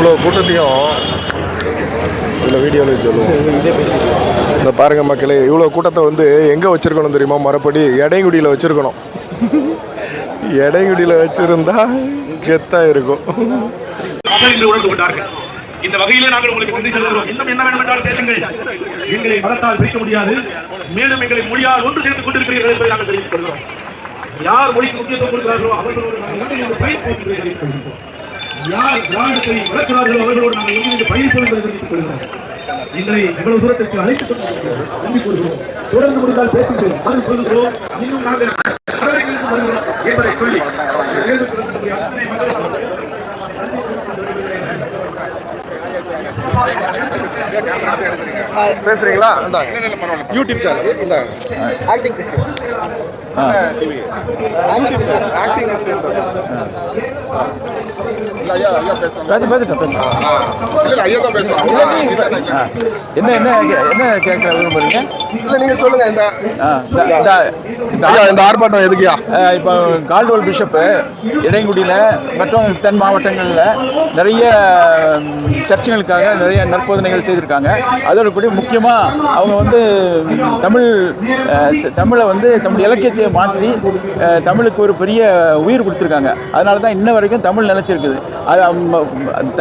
கூட்டத்தையும் இதில் வீடியோவில் சொல்லுவோம். இந்த பாருங்க மக்களே இவ்வளோ கூட்டத்தை வந்து எங்கே வச்சிருக்கணும் தெரியுமா? மறுபடி எடைங்குடியில் வச்சிருக்கணும். எடைங்குடியில் வச்சிருந்தா கெத்தாக இருக்கும். இந்த வகையிலே நாங்கள் உங்களுக்கு நன்றி செலுத்துகிறோம் இன்னும் என்ன வேண்டும் என்றால் பேசுங்கள். எங்களை மதத்தால் பிரிக்க முடியாது. மேலும் எங்களை மொழியால் ஒன்று சேர்த்துக் கொண்டிருக்கிறீர்கள் என்பதை நாங்கள் தெரிவித்துக் கொள்கிறோம். யார் மொழிக்கு முக்கியத்துவம் கொடுக்கிறார்களோ அவர்களோடு நாங்கள் பயணிப்போம் என்பதை தெரிவித்துக் கொள்கிறோம். யார் திராவிடத்தை வளர்க்கிறார்களோ அவர்களோடு நாங்கள் ஒன்றிணைந்து பயணிப்போம் என்பதை தெரிவித்துக் கொள்கிறோம் இன்றை எவ்வளவு தூரத்திற்கு அழைத்துக் கொண்டிருக்கிறோம்? தொடர்ந்து முடிந்தால் பேசுகிறோம் அது சொல்லுகிறோம். இன்னும் நாங்கள் வருகிறோம் என்பதை சொல்லி. பேசுறீங்களா? இந்தாங்க யூடியூப் சேனல் இந்தாங்க ஆக்டிங் ஆக்டிங் பேச பேசிட்டோம் பேசுகிறோம் என்ன என்ன என்ன கேட்க விரும்புறீங்க இல்லை நீங்கள் சொல்லுங்கள் இந்த இந்த- ஆர்ப்பாட்டம் எதுக்குயா இப்போ கால்டுவல் பிஷப்பு இடைங்குடியில் மற்றும் தென் மாவட்டங்களில் நிறைய சர்ச்சுகளுக்காக நிறைய நற்போதனைகள் செய்திருக்காங்க. அதோட கூட முக்கியமாக அவங்க வந்து தமிழ் தமிழை வந்து தமிழ் இலக்கியத்தை மாற்றி தமிழுக்கு ஒரு பெரிய உயிர் கொடுத்துருக்காங்க. அதனால தான் இன்ன வரைக்கும் தமிழ் நிலச்சிருக்குது. அது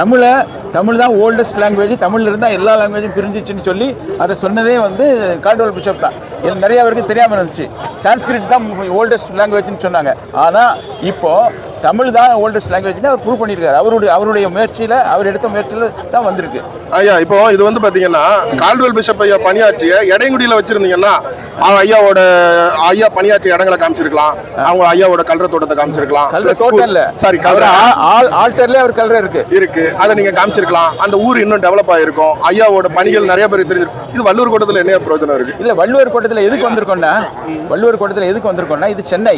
தமிழை தமிழ் தான் ஓல்டஸ்ட் லாங்குவேஜ் தமிழ்ல இருந்தால் எல்லா லாங்குவேஜும் பிரிஞ்சிச்சுன்னு சொல்லி அதை சொன்னதே வந்து கால்டுவல் பிஷப் தான். இது நிறைய பேருக்கு தெரியாமல் இருந்துச்சு. சான்ஸ்கிரிட் தான் ஓல்டஸ்ட் லாங்குவேஜ்னு சொன்னாங்க. ஆனால் இப்போது தமிழ் தான் ஓல்டஸ்ட் லாங்குவேஜ்னு அவர் ப்ரூவ் பண்ணியிருக்காரு. அவருடைய அவருடைய முயற்சியில் அவர் எடுத்த முயற்சியில் தான் வந்திருக்கு. ஐயா இப்போ இது வந்து பாத்தீங்கன்னா கால்டுவல் பிஷப் ஐயா பணியாற்றிய எடைங்குடியில் வச்சிருந்தீங்கன்னா அவங்க ஐயாவோட ஐயா பணியாற்றிய இடங்களை காமிச்சிருக்கலாம். அவங்க ஐயாவோட கல்ற தோட்டத்தை காமிச்சிருக்கலாம். கல்ற தோட்டம் இல்லை. சாரி கல்ற ஆல்டர்லேயே அவர் கல்ற இருக்கு. இருக்கு. அதை நீங்க காமிச்சிருக்கலாம். அந்த ஊர் இன்னும் டெவலப் ஆயிருக்கும். ஐயாவோட பணிகள் நிறைய பேர் தெரிஞ்சிருக்கும் இது வள்ளூர் கோட்டத்தில் என்ன பிரயோஜனம் இருக்கு? இல்ல வள்ளுவர் கோட்டத்தில் எதுக்கு வந்திருக்கோம்னா வள்ளுவர் கோட்டத்தில் எதுக்கு வந்திருக்கோம்னா இது சென்னை.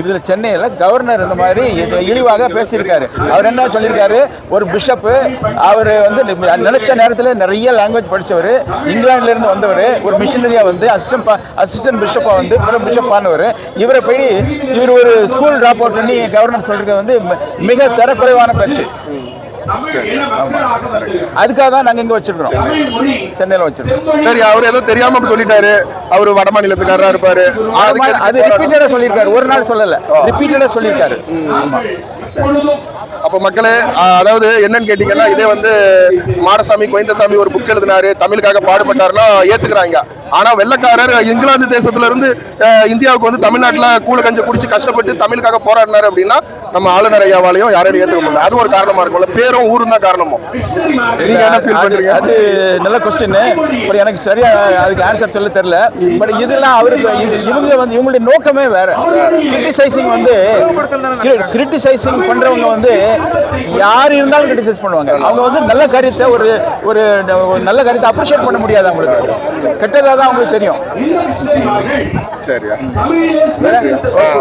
இதுல சென்னையில கவர்னர் இந்த மாதிரி இழிவாக பேசியிருக்காரு. அவர் என்ன சொல்லியிருக்காரு? ஒரு பிஷப்பு அவர் வந்து நினைச்ச நேரத்தில் நிறைய லாங்குவேஜ் படித்தவர் இங்கிலாந்துலேருந்து வந்தவர் ஒரு மிஷினரியாக வந்து அசிஸ்டன்ட் அசிஸ்டன்ட் பிஷப்பாக வந்து பிரம் பிஷப் ஆனவர். இவரை போய் இவர் ஒரு ஸ்கூல் ட்ராப் அவுட் பண்ணி கவர்னர் சொல்கிறது வந்து மிக தரக்குறைவான பேச்சு. அதுக்காக தான் நாங்க இங்க வச்சிருக்கிறோம். சென்னையில வச்சிருக்கோம் சரி அவர் ஏதோ தெரியாம சொல்லிட்டாரு. அவர் வட மாநிலத்துக்காரரா இருப்பாரு. அது? ரிப்பீட்டடா சொல்லியிருக்காரு. ஒரு நாள் சொல்லல. ரிப்பீட்டடா சொல்லியிருக்காரு. அப்போ மக்களே அதாவது என்னன்னு கேட்டீங்கன்னா இதே வந்து மாடசாமி கோயந்தசாமி ஒரு புக் எழுதினாரு. தமிழுக்காக பாடுபட்டாருன்னா ஏத்துக்கிறாங்க. ஆனா வெள்ளக்காரர் இங்கிலாந்து தேசத்துல இருந்து ஆஹ், இந்தியாவுக்கு வந்து தமிழ்நாட்டுல கூழ கஞ்சி குடிச்சு கஷ்டப்பட்டு தமிழுக்காக போராடினாரு அப்படின்னா நம்ம ஆளுநர் ஐயாவாலையும் யாரையும் ஏத்துக்க முடியல அது ஒரு காரணமா இருக்கும்ல. பேரும் ஊரும் தான் காரணமோ? நீங்க என்ன ஃபீல் பண்றீங்க? அது நல்ல கொஸ்டின் பட் எனக்கு சரியா அதுக்கு ஆன்சர் சொல்ல தெரியல. பட் இதெல்லாம் அவருக்கு இவ- இவங்க வந்து இவங்களுடைய நோக்கமே வேற. கிரிட்டிசைசிங் வந்து கிரிட்டிசைசிங் பண்றவங்க வந்து யார் இருந்தாலும் கிரிட்டிசைஸ் பண்ணுவாங்க. அவங்க வந்து நல்ல காரியத்தை ஒரு ஒரு நல்ல காரியத்தை அப்ரிஷியேட் பண்ண முடியாது அவங்களுக்கு. கெட்டதாக தான் அவங்களுக்கு தெரியும். சரியா?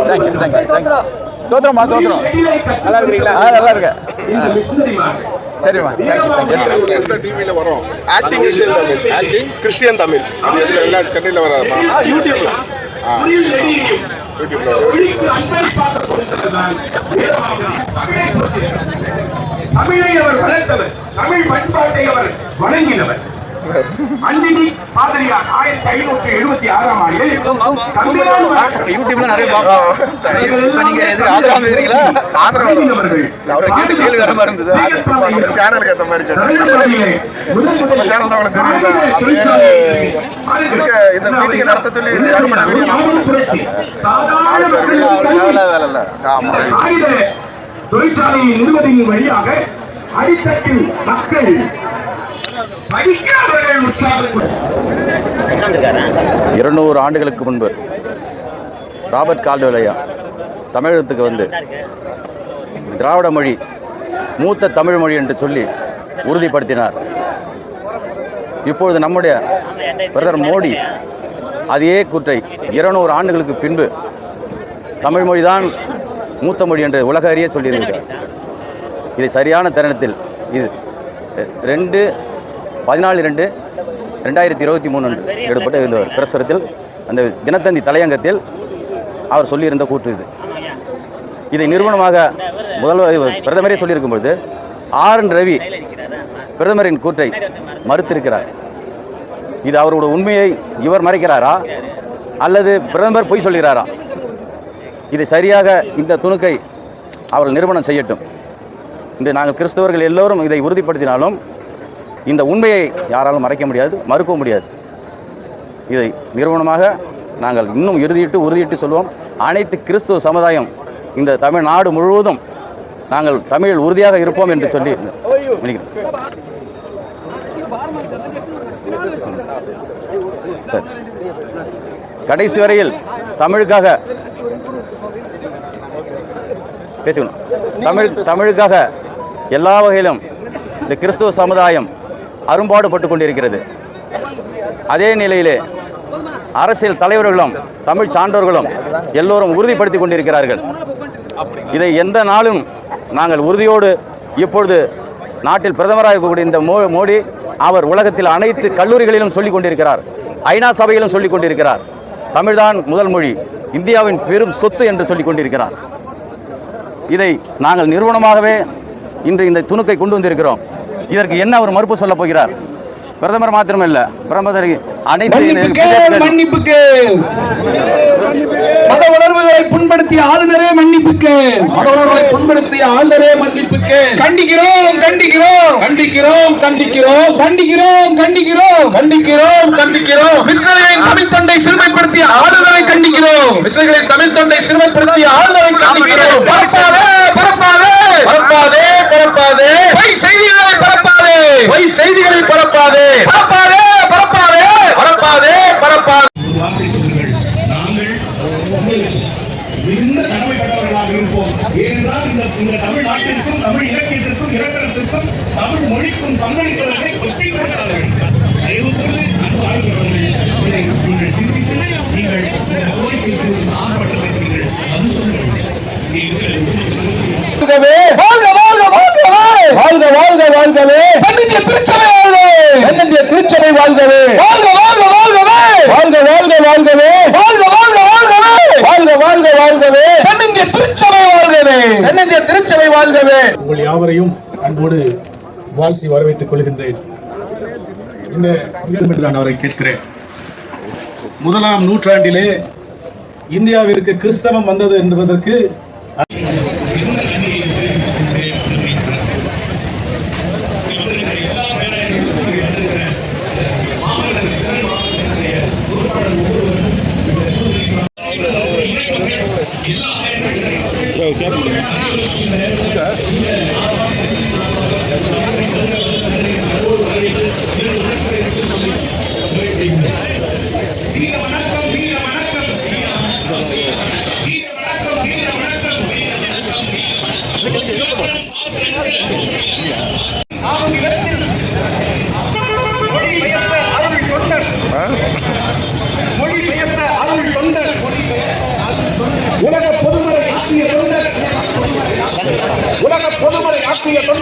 Thank you thank you thank you தோத்துறோமா தோத்துறோம்? நல்லா இருக்கிறீங்களா ஆ. நல்லா இருக்கேன். சரிம்மா டிவியில வரும். Acting Christian Tamil acting Christian Tamil. எல்லாம் சென்னையில வராதுமா? ஆ, யூடியூப்ல தமிழை அவர் வளர்த்தவர். தமிழ் பண்பாட்டை அவர் வழங்கினவர் அன்பினி பாதிரியார் ஆயிரத்தி ஐநூற்றி எழுபத்தி ஆறாம் ஆண்டில் யூடியூப்ல நிறைய ஆதரவு அவரை கேட்டு கேள்வி வர மாதிரி இருந்தது. சேனலுக்கு ஏற்ற மாதிரி சேனல் தான் உனக்கு இருக்க இந்த மீட்டிங் நடத்த சொல்லி போட்டேன். வேலை இல்லை. ஆமா. தொழிற்சாலையின் நிறுவனத்தின் வழியாக அடித்தட்டில் மக்கள் இருநூறு ஆண்டுகளுக்கு முன்பு ராபர்ட் கால்டுவலையா தமிழகத்துக்கு வந்து திராவிட மொழி மூத்த தமிழ் மொழி என்று சொல்லி உறுதிப்படுத்தினார். இப்பொழுது நம்முடைய பிரதமர் மோடி அதே கூற்றை இருநூறு ஆண்டுகளுக்கு பின்பு தமிழ் மொழி தான் மூத்த மொழி என்று உலக அறிய சொல்லியிருக்கிறார். இது சரியான தருணத்தில் இது ரெண்டு பதினாலு ரெண்டு ரெண்டாயிரத்தி இருபத்தி மூணு அன்று எடுப்பட்ட இந்த பிரசுரத்தில் அந்த தினத்தந்தி தலையங்கத்தில் அவர் சொல்லியிருந்த கூற்று இது. இதை நிறுவனமாக முதல்வர் பிரதமரே சொல்லியிருக்கும் பொழுது ஆர் என் ரவி பிரதமரின் கூற்றை மறுத்திருக்கிறார். இது அவரோட உண்மையை இவர் மறைக்கிறாரா? அல்லது பிரதமர் பொய் சொல்கிறாரா? இதை சரியாக இந்த துணுக்கை அவர் நிறுவனம் செய்யட்டும். இன்று நாங்கள் கிறிஸ்தவர்கள் எல்லோரும் இதை உறுதிப்படுத்தினாலும் இந்த உண்மையை யாராலும் மறைக்க முடியாது மறுக்க முடியாது. இதை நிறுவனமாக நாங்கள் இன்னும் இறுதியிட்டு உறுதியிட்டு சொல்வோம். அனைத்து கிறிஸ்துவ சமுதாயம் இந்த தமிழ்நாடு முழுவதும் நாங்கள் தமிழில் உறுதியாக இருப்போம் என்று சொல்லி சார் சரி. கடைசி வரையில் தமிழுக்காக பேசிக்கணும். தமிழ் தமிழுக்காக எல்லா வகையிலும் இந்த கிறிஸ்துவ சமுதாயம் அரும்பாடுபட்டு கொண்டிருக்கிறது. அதே நிலையிலே அரசியல் தலைவர்களும் தமிழ் சான்றோர்களும் எல்லோரும் உறுதிப்படுத்தி கொண்டிருக்கிறார்கள். இதை எந்த நாளும் நாங்கள் உறுதியோடு இப்பொழுது நாட்டில் பிரதமராக இருக்கக்கூடிய இந்த மோ மோடி அவர் உலகத்தில் அனைத்து கல்லூரிகளிலும் சொல்லிக் கொண்டிருக்கிறார். ஐநா சபையிலும் சொல்லிக் கொண்டிருக்கிறார். தமிழ்தான் முதல் மொழி இந்தியாவின் பெரும் சொத்து என்று சொல்லிக் கொண்டிருக்கிறார். இதை நாங்கள் நிறுவனமாகவே இன்று இந்த துணுக்கை கொண்டு வந்திருக்கிறோம். இதற்கு என்ன அவர் மறுப்பு சொல்லப் போகிறார்? பிரதமர் மாத்திரமல்ல பிரதமர் அனைத்து மன்னிப்புக்கு மத உணர்வுகளை புண்படுத்திய ஆளுநரே மன்னிப்புக்கு மத உணர்வுகளை புண்படுத்திய ஆளுநரே மன்னிப்புக்கு கண்டிக்கிறோம் கண்டிக்கிறோம். கண்டிக்கிறோம் கண்டிக்கிறோம். கண்டிக்கிறோம் கண்டிக்கிறோம். கண்டிக்கிறோம் கண்டிக்கிறோம். இஸ்ரேலின் தமிழ் தொண்டை சிறுமைப்படுத்திய ஆளுநரை கண்டிக்கிறோம். விசைகளின் தமிழ் தொண்டை சிறுமைப்படுத்திய ஆளுநரை கண்டிக்கிறோம். பரப்பாதே பரப்பாதே. பரப்பாதே பரப்பாதே பொய் செய்திகளை பரப்பாதே பொய் செய்திகளை பரப்பாதே பரப்பாதே பரப்பாதே பரப்பாதே ஒரு வார்த்தை சொல்லுங்கள் நாங்கள் உங்களுக்கு மிகுந்த கடமைப்பட்டவர்களாக இருப்போம் ஏனென்றால் இந்த இந்த தமிழ்நாட்டிற்கும் தமிழ் இலக்கியத்திற்கும் இலக்கணத்திற்கும் தமிழ் மொழிக்கும் பங்களிப்பவர்களை கொச்சைப்படுத்தாதீர்கள் தயவு செய்து அன்பு ஆளுநர்கள் இதை நீங்கள் சிந்தித்து நீங்கள் இந்த கோரிக்கைக்கு ஆர்ப்பாட்டத்தை நீங்கள் அது சொல்லுங்கள் நீங்கள் வாழ்கவே. வாழ்க வாழ்க வாழ்கவே. வாழ்க வாழ்க வாழ்கவே. தென்னிந்திய திருச்சபை வாழ்க தென்னிந்திய திருச்சபை வாழ்கவே. வாழ்க வாழ்க வாழ்கவே. வாழ்க வாழ்க வாழ்கவே. வாழ்க வாழ்க வாழ்கவே. வாழ்க வாழ்க வாழ்கவே. தென்னிந்திய திருச்சபை வாழ்கவே. தென்னிந்திய திருச்சபை வாழ்கவே. உங்கள் யாவரையும் அன்போடு வாழ்த்தி வரவேற்றுக் கொள்கின்றேன். இந்த நிகழ்வு நான் அவரை கேட்கிறேன். முதலாம் நூற்றாண்டிலே இந்தியாவிற்கு கிறிஸ்தவம் வந்தது என்பதற்கு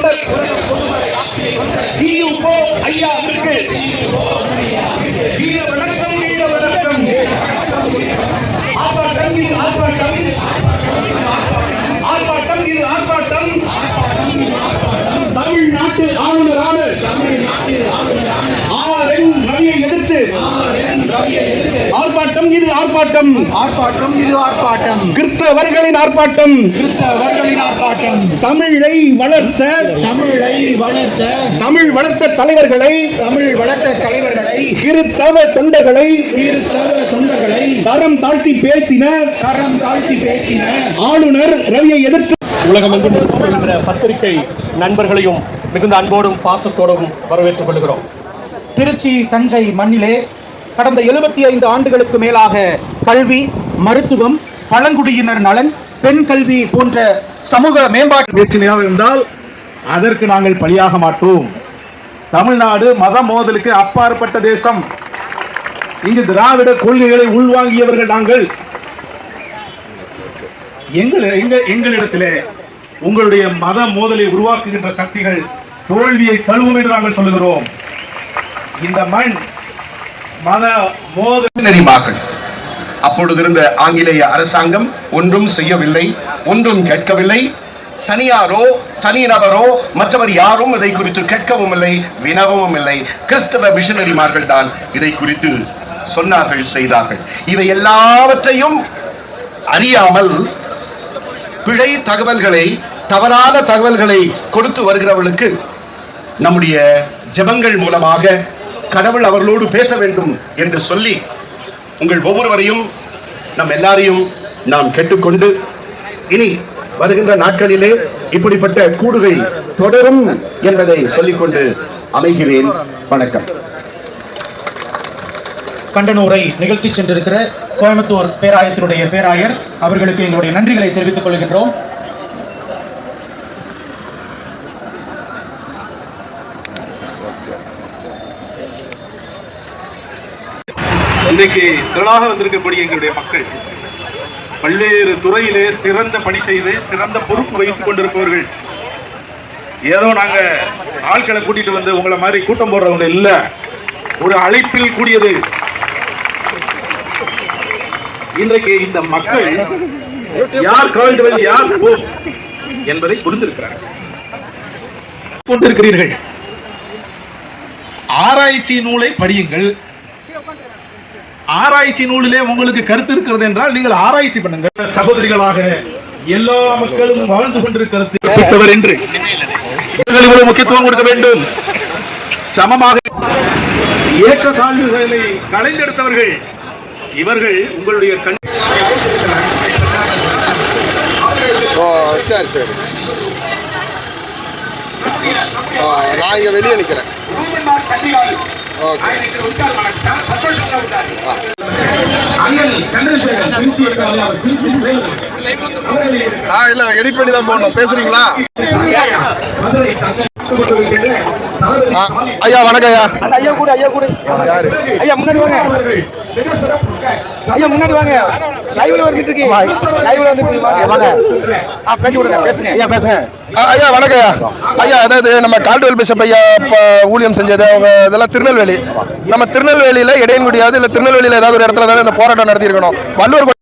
ஆக்கிய தொண்டர் ஜியு ஐயாவிற்கு வீர வணக்கம் வீர வணக்கம் ஆர்ப்பாட்டம் இது ஆர்ப்பாட்டம் ஆர்ப்பாட்டம் இது ஆர்ப்பாட்டம் தமிழ்நாட்டு ஆளுநரான ஆர் என் ரவியை எதிர்த்து. ஆர்ப்பாட்டம் இது ஆர்ப்பாட்டம். ஆர்ப்பாட்டம் இது ஆர்ப்பாட்டம். கிறிஸ்தவர்களின் ஆர்ப்பாட்டம். கிறிஸ்தவர்களின் ஆர்ப்பாட்டம். தமிழை வளர்த்த தமிழை வளர்த்த தமிழ் வளர்த்த தலைவர்களை தமிழ் வளர்த்த தலைவர்களை கிறிஸ்தவ தொண்டர்களை கிறிஸ்தவ தொண்டர்களை தரம் தாழ்த்தி பேசின கரம் தாழ்த்தி பேசின ஆளுநர் ரவியை எதிர்த்து உலகமெங்கும் இருக்கின்ற பத்திரிகை நண்பர்களையும் மிகுந்த அன்போடும் பாசத்தோடும் வரவேற்றுக் கொள்கிறோம். திருச்சி தஞ்சை மண்ணிலே கடந்த எழுபத்தி ஐந்து ஆண்டுகளுக்கு மேலாக கல்வி மருத்துவம் பழங்குடியினர் நலன் பெண் கல்வி போன்ற சமூக மேம்பாட்டு பிரச்சனையாக இருந்தால் அதற்கு நாங்கள் பலியாக மாட்டோம். தமிழ்நாடு மத மோதலுக்கு அப்பாற்பட்ட தேசம். இங்கு திராவிட கொள்கைகளை உள்வாங்கியவர்கள் நாங்கள். எங்கள் எங்கள் எங்களிடத்திலே உங்களுடைய மத மோதலை உருவாக்குகின்ற சக்திகள் தோல்வியை தழுவும் என்று நாங்கள் சொல்லுகிறோம். இந்த மண் மத மோதல் நெறிமார்கள் அப்பொழுது இருந்த ஆங்கிலேய அரசாங்கம் ஒன்றும் செய்யவில்லை ஒன்றும் கேட்கவில்லை. தனியாரோ தனிநபரோ மற்றவர் யாரும் இதை குறித்து கேட்கவும் இல்லை வினவவும் இல்லை. கிறிஸ்தவ மிஷனரிமார்கள் தான் இதை குறித்து சொன்னார்கள் செய்தார்கள். இவை எல்லாவற்றையும் அறியாமல் பிழை தகவல்களை தவறான தகவல்களை கொடுத்து வருகிறவர்களுக்கு நம்முடைய ஜெபங்கள் மூலமாக கடவுள் அவர்களோடு பேச வேண்டும் என்று சொல்லி உங்கள் ஒவ்வொருவரையும் நம் எல்லாரையும் நாம் கேட்டுக்கொண்டு இனி வருகின்ற நாட்களிலே இப்படிப்பட்ட கூடுகை தொடரும் என்பதை சொல்லிக்கொண்டு அமைகிறேன். வணக்கம். கண்டனூரை நிகழ்த்தி சென்றிருக்கிற கோயம்புத்தூர் பேராயத்தினுடைய பேராயர் அவர்களுக்கு எங்களுடைய நன்றிகளை தெரிவித்துக் கொள்கின்றோம். இன்றைக்கு திரளாக வந்திருக்கக்கூடிய எங்களுடைய மக்கள் பல்வேறு துறையிலே சிறந்த பணி செய்து சிறந்த பொறுப்பு வைத்துக் கொண்டிருப்பவர்கள். ஏதோ நாங்க ஆட்களை கூட்டிட்டு வந்து உங்களை மாதிரி கூட்டம் போடுறவங்க இல்ல. ஒரு அழைப்பில் கூடியது. இன்றைக்கு இந்த மக்கள் யார் கால்டுவெல் யார் போப் என்பதை புரிந்திருக்கிறார்கள். கொண்டிருக்கிறீர்கள் ஆராய்ச்சி நூலை படியுங்கள். ஆராய்ச்சி நூலிலே உங்களுக்கு கருத்து இருக்கிறது என்றால் நீங்கள் ஆராய்ச்சி பண்ணுங்கள். சகோதரிகளாக எல்லா மக்களும் வாழ்ந்து கொண்டிருக்கிறது. என்று இவர்கள் முக்கியத்துவம் கொடுக்க வேண்டும். சமமாக ஏற்ற தாழ்வுகளை களைந்தெடுத்தவர்கள் இவர்கள் உங்களுடைய கண் ஓ சரி சரி. நான் இங்கே வெளியே நிற்கிறேன் ஓகே ஆ இல்லை எடிட் பண்ணி தான் போடணும். பேசுறீங்களா? ஐயா வணக்கம் ஐயா. ஐயா கூட ஐயா கூட. யாரு? ஐயா முன்னாடி வாங்க. ஐயா முன்னாடி வாங்க. லைவ்ல வந்துட்டு இருக்கீங்க. லைவ்ல வந்துட்டு வாங்க. ஆ பேசி விடுங்க பேசுங்க. ஐயா பேசுங்க. ஐயா வணக்கம் ஐயா. ஐயா அதாவது நம்ம கால்டுவெல் பிஷப் ஐயா ஊழியம் செஞ்சது. அவங்க இதெல்லாம் திருநெல்வேலி. நம்ம திருநெல்வேலியில இடையன்குடியாவது இல்லை திருநெல்வேலியில் ஏதாவது ஒரு இடத்துல தானே இந்த போராட்டம் நடத்தியிருக்கணும். வள்ளுவர்